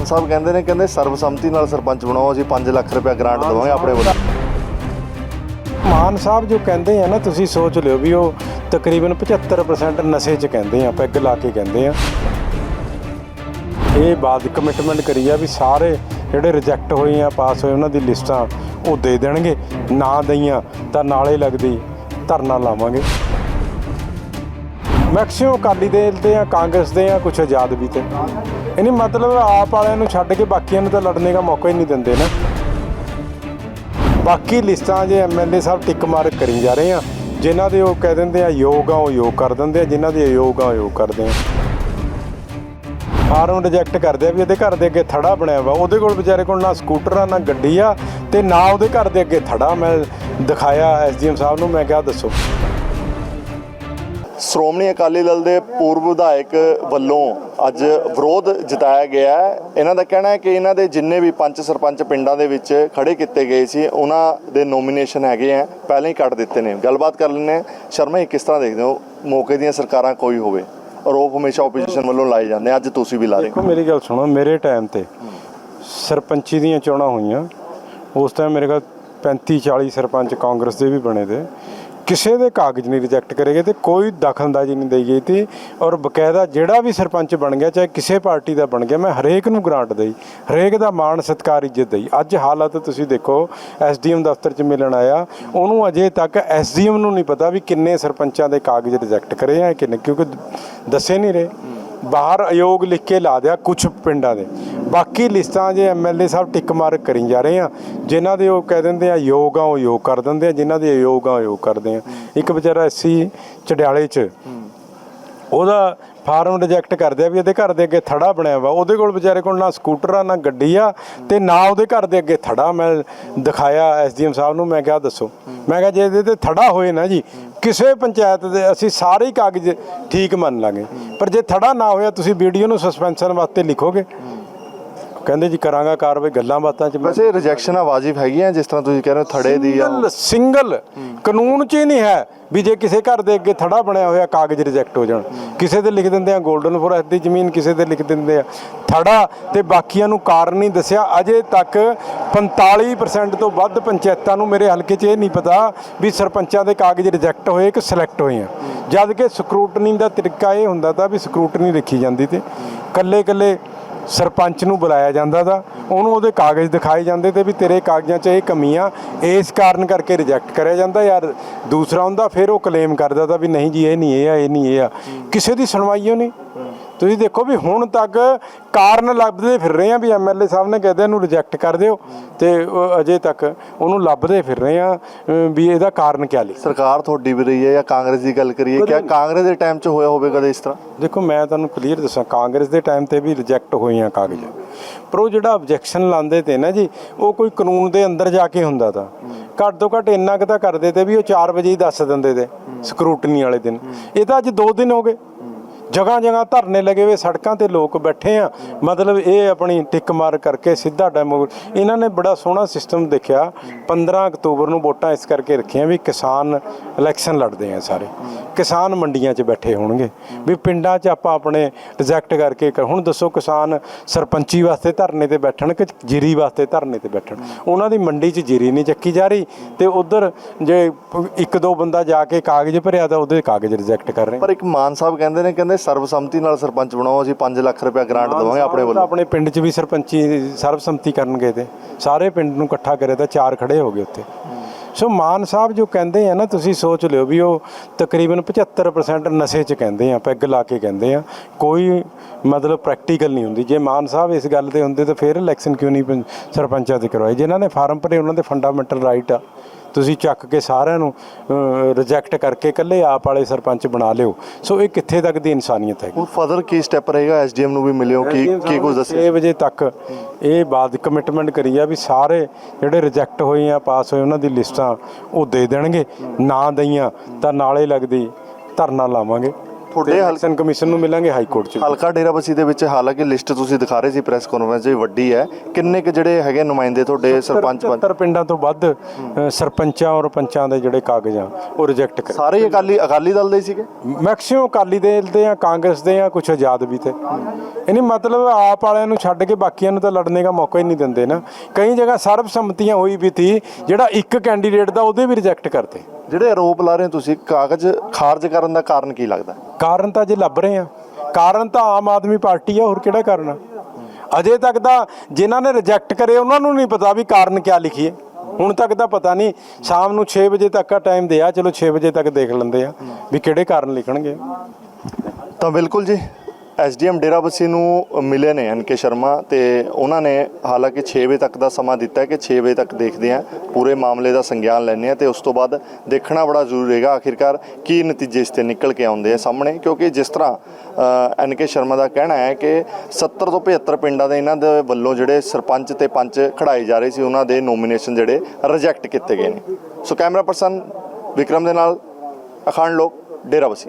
ਮਾਨ ਸਾਹਿਬ ਕਹਿੰਦੇ ਨੇ ਕਹਿੰਦੇ ਸਰਬਸੰਮਤੀ ਨਾਲ ਸਰਪੰਚ ਬਣਾਓ ਅਸੀਂ 5 ਲੱਖ ਰੁਪਏ ਗ੍ਰਾਂਟ ਦੇਵਾਂਗੇ ਆਪਣੇ ਵੱਲੋਂ। ਮਾਨ ਸਾਹਿਬ ਜੋ ਕਹਿੰਦੇ ਆ ਨਾ ਤੁਸੀਂ ਸੋਚ ਲਿਓ ਵੀ ਉਹ ਤਕਰੀਬਨ 75% ਨਸ਼ੇ 'ਚ ਕਹਿੰਦੇ ਆ ਪੈਗ ਲਾ ਕੇ ਕਹਿੰਦੇ ਆ। ਇਹ ਬਾਦ ਕਮਿਟਮੈਂਟ ਕਰੀ ਆ ਵੀ ਸਾਰੇ ਜਿਹੜੇ ਰਿਜੈਕਟ ਹੋਏ ਆ ਪਾਸ ਹੋਏ ਉਹਨਾਂ ਦੀ ਲਿਸਟਾਂ ਉਹ ਦੇ ਦੇਣਗੇ। ਨਾ ਦਈਆਂ ਤਾਂ ਨਾਲੇ ਲੱਗਦੀ ਧਰਨਾ ਲਾਵਾਂਗੇ। ਮੈਕਸਿਮਮ ਅਕਾਲੀ ਦੇ ਤੇ ਆ, ਕਾਂਗਰਸ ਦੇ ਆ ਕੁਝ ਆਜ਼ਾਦ ਵੀ ਤੇ। ਇਹਨੀ ਮਤਲਬ ਆਪ ਵਾਲਿਆਂ ਨੂੰ ਛੱਡ ਕੇ ਬਾਕੀਆਂ ਨੂੰ ਤਾਂ ਲੜਨੇ ਦਾ ਮੌਕਾ ਹੀ ਨਹੀਂ ਦਿੰਦੇ ਨਾ। ਬਾਕੀ ਲਿਸਟਾਂ ਜੇ ਐਮਐਲਏ ਸਾਹਿਬ ਟਿਕ ਮਾਰਕ ਕਰੀ ਜਾ ਰਹੇ ਆ, ਜਿਨ੍ਹਾਂ ਦੇ ਉਹ ਕਹਿ ਦਿੰਦੇ ਆ, ਯੋਗ ਆ, ਉਹ ਯੋਗ ਕਰ ਦਿੰਦੇ ਆ। ਜਿਨ੍ਹਾਂ ਦੇ ਅਯੋਗ ਆ, ਉਹ ਯੋਗ ਕਰਦੇ ਆ। ਫਾਰਮ ਰਿਜੈਕਟ ਕਰਦੇ ਆ ਵੀ ਇਹਦੇ ਘਰ ਦੇ ਅੱਗੇ ਥੜਾ ਬਣਿਆ ਵਾ। ਉਹਦੇ ਕੋਲ ਵਿਚਾਰੇ ਕੋਲ ਨਾ ਸਕੂਟਰ ਆ, ਨਾ ਗੱਡੀ ਆ ਤੇ ਨਾ ਉਹਦੇ ਘਰ ਦੇ ਅੱਗੇ ਥੜਾ। ਮੈਂ ਦਿਖਾਇਆ ਐਸਡੀਐਮ ਸਾਹਿਬ ਨੂੰ, ਮੈਂ ਕਿਹਾ ਦੱਸੋ। ਸ਼੍ਰੋਮਣੀ ਅਕਾਲੀ ਦਲ ਦੇ ਪੂਰਵ ਵਿਧਾਇਕ ਵੱਲੋਂ ਅੱਜ ਵਿਰੋਧ ਜਤਾਇਆ ਗਿਆ ਹੈ। ਇਹਨਾਂ ਦਾ ਕਹਿਣਾ ਹੈ ਕਿ ਇਹਨਾਂ ਦੇ ਜਿੰਨੇ ਵੀ ਪੰਚ ਸਰਪੰਚ ਪਿੰਡਾਂ ਦੇ ਵਿੱਚ ਖੜੇ ਕੀਤੇ ਗਏ ਸੀ, ਉਹਨਾਂ ਦੇ ਨੋਮੀਨੇਸ਼ਨ ਹੈਗੇ ਆ, ਪਹਿਲਾਂ ਹੀ ਕੱਟ ਦਿੱਤੇ ਨੇ। ਗੱਲਬਾਤ ਕਰ ਲੈਂਦੇ ਹਾਂ। ਸ਼ਰਮਾ ਜੀ, ਕਿਸ ਤਰ੍ਹਾਂ ਦੇਖਦੇ ਹੋ? ਮੌਕੇ ਦੀਆਂ ਸਰਕਾਰਾਂ ਕੋਈ ਹੋਵੇ। ਆਰੋਪ ਹਮੇਸ਼ਾ ਆਪੋਜੀਸ਼ਨ ਵੱਲੋਂ ਲਾਏ ਜਾਂਦੇ ਅੱਜ ਤੁਸੀਂ ਵੀ ਲਾ ਰਹੇ ਦੇਖੋ, ਮੇਰੀ ਗੱਲ ਸੁਣੋ, ਮੇਰੇ ਟਾਈਮ ਤੇ ਸਰਪੰਚੀ ਦੀਆਂ ਚੋਣਾਂ ਹੋਈਆਂ। ਉਸ ਟਾਈਮ ਮੇਰੇ ਕੋਲ 35 40 ਸਰਪੰਚ ਕਾਂਗਰਸ ਦੇ ਵੀ ਬਣੇ ਤੇ ਕਿਸੇ ਦੇ ਕਾਗਜ਼ ਨਹੀਂ ਰਿਜੈਕਟ ਕਰੇ ਗਏ ਤੇ ਕੋਈ ਦਖਲਅੰਦਾਜ਼ੀ ਨਹੀਂ ਦੇਈ ਗਈ ਤੀ। ਔਰ ਬਕਾਇਦਾ ਜਿਹੜਾ ਵੀ ਸਰਪੰਚ ਬਣ ਗਿਆ, ਚਾਹੇ ਕਿਸੇ ਪਾਰਟੀ ਦਾ ਬਣ ਗਿਆ, ਮੈਂ ਹਰੇਕ ਨੂੰ ਗ੍ਰਾਂਟ ਦੇਈ, ਹਰੇਕ ਦਾ ਮਾਣ, ਸਤਿਕਾਰ, ਇੱਜ਼ਤ ਦੇਈ। ਅੱਜ ਹਾਲਤ ਤੁਸੀਂ ਦੇਖੋ ਐਸਡੀਐਮ ਦਫ਼ਤਰ 'ਚ ਮਿਲਣ ਆਇਆ। ਉਹਨੂੰ ਅਜੇ ਤੱਕ ਐਸਡੀਐਮ ਨੂੰ ਨਹੀਂ ਪਤਾ ਵੀ ਕਿੰਨੇ ਸਰਪੰਚਾਂ ਦੇ ਕਾਗਜ਼ ਰਿਜੈਕਟ ਕਰੇ ਆ, ਕਿੰਨੇ, ਕਿਉਂਕਿ ਦੱਸੇ ਨਹੀਂ ਰਹੇ। ਬਾਹਰ ਅਯੋਗ ਲਿਖ ਕੇ ਲਾ ਦਿਆ ਕੁਝ ਪਿੰਡਾਂ ਦੇ। ਬਾਕੀ ਲਿਸਟਾਂ ਜੇ ਐਮਐਲਏ ਸਾਹਿਬ ਟਿਕ ਮਾਰਕ ਕਰੀ ਜਾ ਰਹੇ ਆ, ਜਿਨ੍ਹਾਂ ਦੇ ਉਹ ਕਹਿ ਦਿੰਦੇ ਆ, ਯੋਗ ਆ, ਉਹ ਯੋਗ ਕਰ ਦਿੰਦੇ ਆ, ਜਿਨ੍ਹਾਂ ਦੇ ਅਯੋਗ ਆ, ਉਹ ਯੋਗ ਕਰਦੇ ਆ। ਇੱਕ ਵਿਚਾਰਾ ਐਸੀ ਚੜਿਆਲੇ 'ਚ ਉਹਦਾ ਫਾਰਮ ਰਿਜੈਕਟ ਕਰਦੇ ਆ ਵੀ ਇਹਦੇ ਘਰ ਦੇ ਅੱਗੇ ਥੜਾ ਬਣਿਆ ਵਾ। ਉਹਦੇ ਕੋਲ ਵਿਚਾਰੇ ਕੋਲ ਨਾ ਸਕੂਟਰ ਆ, ਨਾ ਗੱਡੀ ਆ ਤੇ ਨਾ ਉਹਦੇ ਘਰ ਦੇ ਅੱਗੇ ਥੜਾ ਮੈਂ ਦਿਖਾਇਆ ਐਸਡੀਐਮ ਸਾਹਿਬ ਨੂੰ, ਮੈਂ ਕਿਹਾ ਦੱਸੋ। ਮੈਂ ਕਿਹਾ ਜੇ ਇਹਦੇ ਤੇ ਥੜਾ ਹੋਏ ਨਾ ਜੀ, ਕਿਸੇ ਪੰਚਾਇਤ ਦੇ ਅਸੀਂ ਸਾਰੇ ਹੀ ਕਾਗਜ਼ ਠੀਕ ਮੰਨ ਲਾਂਗੇ। ਪਰ ਜੇ ਥੜਾ ਨਾ ਹੋਇਆ, ਤੁਸੀਂ ਵੀਡੀਓ ਨੂੰ ਸਸਪੈਂਸ਼ਨ ਵਾਸਤੇ ਲਿਖੋਗੇ? ਕਹਿੰਦੇ ਜੀ ਕਰਾਂਗਾ ਕਾਰਵਾਈ ਗੱਲਾਂ ਬਾਤਾਂ ਚ ਵੈਸੇ ਰਿਜੈਕਸ਼ਨਾਂ ਵਾਜਿਬ ਹੈਗੀਆਂ ਜਿਸ ਤਰ੍ਹਾਂ ਤੁਸੀਂ ਕਹਿ ਰਹੇ ਹੋ ਥੜੇ ਦੀ ਆ। Single single. ਕਾਨੂੰਨ 'ਚ ਹੀ ਨਹੀਂ ਹੈ ਵੀ ਜੇ ਕਿਸੇ ਘਰ ਦੇ ਅੱਗੇ ਥੜਾ ਬਣਿਆ ਹੋਇਆ ਕਾਗਜ਼ ਰਿਜੈਕਟ ਹੋ ਜਾਣ। ਕਿਸੇ ਦੇ ਲਿਖ ਦਿੰਦੇ ਆ 골ਡਨ ਫੋਰੈਸਟ ਦੀ ਜ਼ਮੀਨ ਕਿਸੇ ਦੇ ਲਿਖ ਦਿੰਦੇ ਆ। ਥੜਾ ਤੇ ਬਾਕੀਆਂ ਨੂੰ ਕਾਰਨ ਨਹੀਂ ਦੱਸਿਆ। ਅਜੇ ਤੱਕ 45% ਤੋਂ ਵੱਧ ਪੰਚਾਇਤਾਂ ਨੂੰ ਮੇਰੇ ਹਲਕੇ 'ਚ ਇਹ ਨਹੀਂ ਪਤਾ ਵੀ ਸਰਪੰਚਾਂ ਦੇ ਕਾਗਜ਼ ਰਿਜੈਕਟ ਹੋਏ ਕਿ ਸਿਲੈਕਟ ਹੋਏ ਆ। ਜਦ ਕਿ ਸਕਰੂਟਨੀ ਦਾ ਤਰੀਕਾ ਇਹ ਹੁੰਦਾ ਤਾਂ ਵੀ ਸਕਰੂਟਨੀ ਰੱਖੀ ਜਾਂਦੀ ਤੇ। ਕੱਲੇ ਕੱਲੇ ਸਰਪੰਚ ਨੂੰ ਬੁਲਾਇਆ ਜਾਂਦਾ ਦਾ, ਉਹਨੂੰ ਉਹਦੇ ਕਾਗਜ਼ ਦਿਖਾਏ ਜਾਂਦੇ ਤੇ ਵੀ ਤੇਰੇ ਕਾਗਜ਼ਾਂ 'ਚ ਇਹ ਕਮੀਆਂ, ਇਸ ਕਾਰਨ ਕਰਕੇ ਰਿਜੈਕਟ ਕਰਿਆ ਜਾਂਦਾ ਯਾਰ। ਦੂਸਰਾ ਹੁੰਦਾ, ਫਿਰ ਉਹ ਕਲੇਮ ਕਰਦਾ ਤਾਂ ਵੀ ਨਹੀਂ ਜੀ, ਇਹ ਨਹੀਂ, ਇਹ ਆ, ਇਹ ਨਹੀਂ, ਇਹ ਆ। ਕਿਸੇ ਦੀ ਸੁਣਵਾਈ ਓ ਨਹੀਂ। ਤੁਸੀਂ ਦੇਖੋ ਵੀ ਹੁਣ ਤੱਕ ਕਾਰਨ ਲੱਭਦੇ ਫਿਰ ਰਹੇ ਆ ਵੀ ਐਮਐਲਏ ਸਾਹਿਬ ਨੇ ਕਹਿੰਦੇ ਇਹਨੂੰ ਰਿਜੈਕਟ ਕਰ ਦਿਓ ਤੇ ਅਜੇ ਤੱਕ ਉਹਨੂੰ ਲੱਭਦੇ ਫਿਰ ਰਹੇ ਆ ਵੀ ਇਹਦਾ ਕਾਰਨ ਕੀ ਲਿਖ ਸਰਕਾਰ ਤੁਹਾਡੀ ਵੀ ਰਹੀ ਹੈ ਜਾਂ ਕਾਂਗਰਸ ਦੀ ਗੱਲ ਕਰੀਏ ਕਿਆ ਕਾਂਗਰਸ ਦੇ ਟਾਈਮ 'ਚ ਹੋਇਆ ਹੋਵੇ ਕਦੇ ਇਸ ਤਰ੍ਹਾਂ? ਦੇਖੋ ਮੈਂ ਤੁਹਾਨੂੰ ਕਲੀਅਰ ਦੱਸਾਂ ਕਾਂਗਰਸ ਦੇ ਟਾਈਮ ਤੇ ਵੀ ਰਿਜੈਕਟ ਹੋਈਆਂ ਕਾਗਜ਼। ਪਰ ਉਹ ਜਿਹੜਾ ਆਬਜੈਕਸ਼ਨ ਲਾਉਂਦੇ ਤੇ ਨਾ ਜੀ ਉਹ ਕੋਈ ਕਾਨੂੰਨ ਦੇ ਅੰਦਰ ਜਾ ਕੇ ਹੁੰਦਾ ਤਾਂ। ਘੱਟ ਤੋਂ ਘੱਟ ਇੰਨਾ ਕੁ ਤਾਂ ਕਰਦੇ ਤੇ ਵੀ ਉਹ 4 ਵਜੇ ਹੀ ਦੱਸ ਦਿੰਦੇ ਤੇ ਸਕਰੂਟਨੀ ਵਾਲੇ ਦਿਨ। ਇਹ ਤਾਂ ਅੱਜ 2 ਦਿਨ ਹੋ ਗਏ। ਜਗ੍ਹਾ ਜਗ੍ਹਾ ਧਰਨੇ ਲੱਗੇ ਹੋਏ, ਸੜਕਾਂ ਤੇ ਲੋਕ ਬੈਠੇ ਆ। ਮਤਲਬ ਇਹ ਆਪਣੀ ਟਿਕ ਮਾਰ ਕਰਕੇ ਸਿੱਧਾ ਡੈਮੋ ਇਹਨਾਂ ਨੇ ਬੜਾ ਸੋਹਣਾ ਸਿਸਟਮ ਦੇਖਿਆ। 15 ਅਕਤੂਬਰ ਨੂੰ ਵੋਟਾਂ ਇਸ ਕਰਕੇ ਰੱਖੀਆਂ ਵੀ ਕਿਸਾਨ ਇਲੈਕਸ਼ਨ ਲੜਦੇ ਆ ਸਾਰੇ। ਕਿਸਾਨ ਮੰਡੀਆਂ 'ਚ ਬੈਠੇ ਹੋਣਗੇ। ਵੀ ਪਿੰਡਾਂ 'ਚ ਆਪਾਂ ਆਪਣੇ ਰਿਜੈਕਟ ਕਰਕੇ ਕਰ- ਹੁਣ ਦੱਸੋ ਕਿਸਾਨ ਸਰਪੰਚੀ ਵਾਸਤੇ ਧਰਨੇ ਤੇ ਬੈਠਣ ਕਿ ਜੀਰੀ ਵਾਸਤੇ ਧਰਨੇ ਤੇ ਬੈਠਣ? ਉਹਨਾਂ ਦੀ ਮੰਡੀ 'ਚ ਜੀਰੀ ਨਹੀਂ ਚੱਕੀ ਜਾ ਰਹੀ ਤੇ ਉਧਰ ਜੇ ਇੱਕ ਦੋ ਬੰਦਾ ਜਾ ਕੇ ਕਾਗਜ਼ ਭਰਿਆ ਤਾਂ ਉਹਦੇ ਕਾਗਜ਼ ਰਿਜੈਕਟ ਕਰ ਰਹੇ। ਪਰ ਇੱਕ ਮਾਨ ਸਾਹਿਬ ਕਹਿੰਦੇ ਨੇ, ਕਹਿੰਦੇ ਸਰਬਸੰਮਤੀ ਨਾਲ ਸਰਪੰਚ ਬਣਾਓ ਅਸੀਂ 5 ਲੱਖ ਰੁਪਏ ਗ੍ਰਾਂਟ ਦੇਵਾਂਗੇ ਆਪਣੇ ਵੱਲੋਂ। ਆਪਣੇ ਪਿੰਡ 'ਚ ਵੀ ਸਰਪੰਚੀ ਸਰਬਸੰਮਤੀ ਕਰਨ ਗਏ ਤੇ। ਸਾਰੇ ਪਿੰਡ ਨੂੰ ਇਕੱਠਾ ਕਰੇ ਤਾਂ ਚਾਰ ਖੜੇ ਹੋ ਗਏ ਉੱਥੇ। ਸੋ ਮਾਨ ਸਾਹਿਬ ਜੋ ਕਹਿੰਦੇ ਆ ਨਾ ਤੁਸੀਂ ਸੋਚ ਲਿਓ ਵੀ ਉਹ ਤਕਰੀਬਨ 75% ਨਸ਼ੇ 'ਚ ਕਹਿੰਦੇ ਆ ਪੈਗ ਲਾ ਕੇ ਕਹਿੰਦੇ ਆ। ਕੋਈ ਮਤਲਬ ਪ੍ਰੈਕਟੀਕਲ ਨਹੀਂ ਹੁੰਦੀ। ਜੇ ਮਾਨ ਸਾਹਿਬ ਇਸ ਗੱਲ ਤੇ ਹੁੰਦੇ ਤਾਂ ਫਿਰ ਇਲੈਕਸ਼ਨ ਕਿਉਂ ਨਹੀਂ ਸਰਪੰਚਾਂ ਤੇ ਕਰਵਾਏ? ਜਿਨ੍ਹਾਂ ਨੇ ਫਾਰਮ ਭਰੇ ਉਹਨਾਂ ਦੇ ਫੰਡਾਮੈਂਟਲ ਰਾਈਟ ਆ। ਤੁਸੀਂ ਚੱਕ ਕੇ ਸਾਰਿਆਂ ਨੂੰ ਰਿਜੈਕਟ ਕਰਕੇ ਇਕੱਲੇ ਆਪ ਵਾਲੇ ਸਰਪੰਚ ਬਣਾ ਲਿਓ। ਸੋ ਇਹ ਕਿੱਥੇ ਤੱਕ ਦੀ ਇਨਸਾਨੀਅਤ ਹੈ ਹੁਣ ਫਰਦਰ ਕੀ ਸਟੈਪ ਰਹੇਗਾ ਐਸਡੀਐਮ ਨੂੰ ਵੀ ਮਿਲਿਓ ਕੀ ਕੀ ਕੁਝ ਦੱਸਿਓ 6 ਵਜੇ ਤੱਕ। ਇਹ ਬਾਦ ਕਮਿਟਮੈਂਟ ਕਰੀ ਆ ਵੀ ਸਾਰੇ ਜਿਹੜੇ ਰਿਜੈਕਟ ਹੋਏ ਆ ਪਾਸ ਹੋਏ ਉਹਨਾਂ ਦੀ ਲਿਸਟਾਂ ਉਹ ਦੇ ਦੇਣਗੇ। ਨਾ ਦਈਆਂ ਤਾਂ ਨਾਲੇ ਲੱਗਦੀ ਧਰਨਾ ਲਾਵਾਂਗੇ। ਤੁਹਾਡੇ ਹਲਕਾ ਇਲੈਕਸ਼ਨ ਕਮਿਸ਼ਨ ਨੂੰ ਮਿਲਾਂਗੇ ਹਾਈ ਕੋਰਟ 'ਚ। ਹਲਕਾ ਡੇਰਾਬੱਸੀ ਦੇ ਵਿੱਚ ਹਾਲਾਂਕਿ ਲਿਸਟ ਤੁਸੀਂ ਦਿਖਾ ਰਹੇ ਸੀ ਪ੍ਰੈਸ ਕਾਨਫਰੰਸ 'ਚ ਵੱਡੀ ਹੈ। ਕਿੰਨੇ ਕੁ ਜਿਹੜੇ ਹੈਗੇ ਨੁਮਾਇੰਦੇ ਤੁਹਾਡੇ ਸਰਪੰਚ ਪੰਚ 70 ਪਿੰਡਾਂ ਤੋਂ ਵੱਧ ਸਰਪੰਚਾਂ ਔਰ ਪੰਚਾਂ ਦੇ ਜਿਹੜੇ ਕਾਗਜ਼ ਆ ਉਹ ਰਿਜੈਕਟ ਕਰ। ਸਾਰੇ ਅਕਾਲੀ ਅਕਾਲੀ ਦਲ ਦੇ ਸੀਗੇ? ਮੈਕਸਿਮਮ ਅਕਾਲੀ ਦੇ ਦੇ ਆ ਕਾਂਗਰਸ ਦੇ ਆ ਕੁਝ ਆਜ਼ਾਦ ਵੀ ਤੇ। ਇਹਨੀ ਮਤਲਬ ਆਪ ਵਾਲਿਆਂ ਨੂੰ ਛੱਡ ਕੇ ਬਾਕੀਆਂ ਨੂੰ ਤਾਂ ਲੜਨੇ ਦਾ ਮੌਕਾ ਹੀ ਨਹੀਂ ਦਿੰਦੇ ਨਾ। ਕਈ ਜਗ੍ਹਾ ਸਰਬਸੰਮਤੀਆਂ ਹੋਈ ਵੀ ਤੀ ਜਿਹੜਾ ਇੱਕ ਕੈਂਡੀਡੇਟ ਦਾ ਉਹਦੇ ਵੀ ਰਿਜੈਕਟ ਕਰਤੇ ਜਿਹੜੇ ਆਰੋਪ ਲਾ ਰਹੇ ਤੁਸੀਂ ਕਾਗਜ਼ ਖਾਰਜ ਕਰਨ ਦਾ ਕਾਰਨ ਕੀ ਲੱਗਦਾ? ਕਾਰਨ ਤਾਂ ਜੇ ਲੱਭ ਰਹੇ ਆ। ਕਾਰਨ ਤਾਂ ਆਮ ਆਦਮੀ ਪਾਰਟੀ ਆ ਹੋਰ ਕਿਹੜਾ ਕਾਰਨ ਆ? ਅਜੇ ਤੱਕ ਤਾਂ ਜਿਨ੍ਹਾਂ ਨੇ ਰਿਜੈਕਟ ਕਰੇ ਉਹਨਾਂ ਨੂੰ ਨਹੀਂ ਪਤਾ ਵੀ ਕਾਰਨ ਕੀ ਲਿਖੀਏ ਹੁਣ ਤੱਕ ਤਾਂ ਪਤਾ ਨਹੀਂ ਸ਼ਾਮ ਨੂੰ 6 ਵਜੇ ਤੱਕ ਦਾ ਟਾਈਮ ਦਿਆ ਚਲੋ 6 ਵਜੇ ਤੱਕ ਦੇਖ ਲੈਂਦੇ ਆ ਵੀ ਕਿਹੜੇ ਕਾਰਨ ਲਿਖਣਗੇ। ਤਾਂ ਬਿਲਕੁਲ ਜੀ। ਐਸਡੀਐਮ ਡੇਰਾਬੱਸੀ ਨੂੰ ਮਿਲੇ ਨੇ ਐਨਕੇ ਸ਼ਰਮਾ ਤੇ ਉਹਨਾਂ ਨੇ ਹਾਲਾਂਕਿ 6 ਵਜੇ ਤੱਕ ਦਾ ਸਮਾਂ ਦਿੱਤਾ ਕਿ 6 ਵਜੇ ਤੱਕ ਦੇਖਦੇ ਆ ਪੂਰੇ ਮਾਮਲੇ ਦਾ ਸੰਗਿਆਨ ਲੈਣੇ ਆ ਤੇ ਉਸ ਤੋਂ ਬਾਅਦ ਦੇਖਣਾ ਬੜਾ ਜ਼ਰੂਰੀ ਹੈਗਾ ਆਖਿਰਕਾਰ ਕੀ ਨਤੀਜੇ ਇਸ ਤੇ ਨਿਕਲ ਕੇ ਆਉਂਦੇ ਆ ਸਾਹਮਣੇ, ਕਿਉਂਕਿ ਜਿਸ ਤਰ੍ਹਾਂ ਐਨਕੇ ਸ਼ਰਮਾ ਦਾ ਕਹਿਣਾ ਹੈ ਕਿ 70 ਤੋਂ 75 ਪਿੰਡਾਂ ਦੇ ਇਹਨਾਂ ਦੇ ਵੱਲੋਂ ਜਿਹੜੇ ਸਰਪੰਚ ਤੇ ਪੰਚ ਖੜਾਏ ਜਾ ਰਹੇ ਸੀ, ਉਹਨਾਂ ਦੇ ਨੋਮੀਨੇਸ਼ਨ ਜਿਹੜੇ ਰਿਜੈਕਟ ਕੀਤੇ ਗਏ ਨੇ। ਸੋ ਕੈਮਰਾ ਪਰਸਨ ਵਿਕਰਮ ਦੇ ਨਾਲ ਅਖਾਣ ਲੋਕ ਡੇਰਾਬੱਸੀ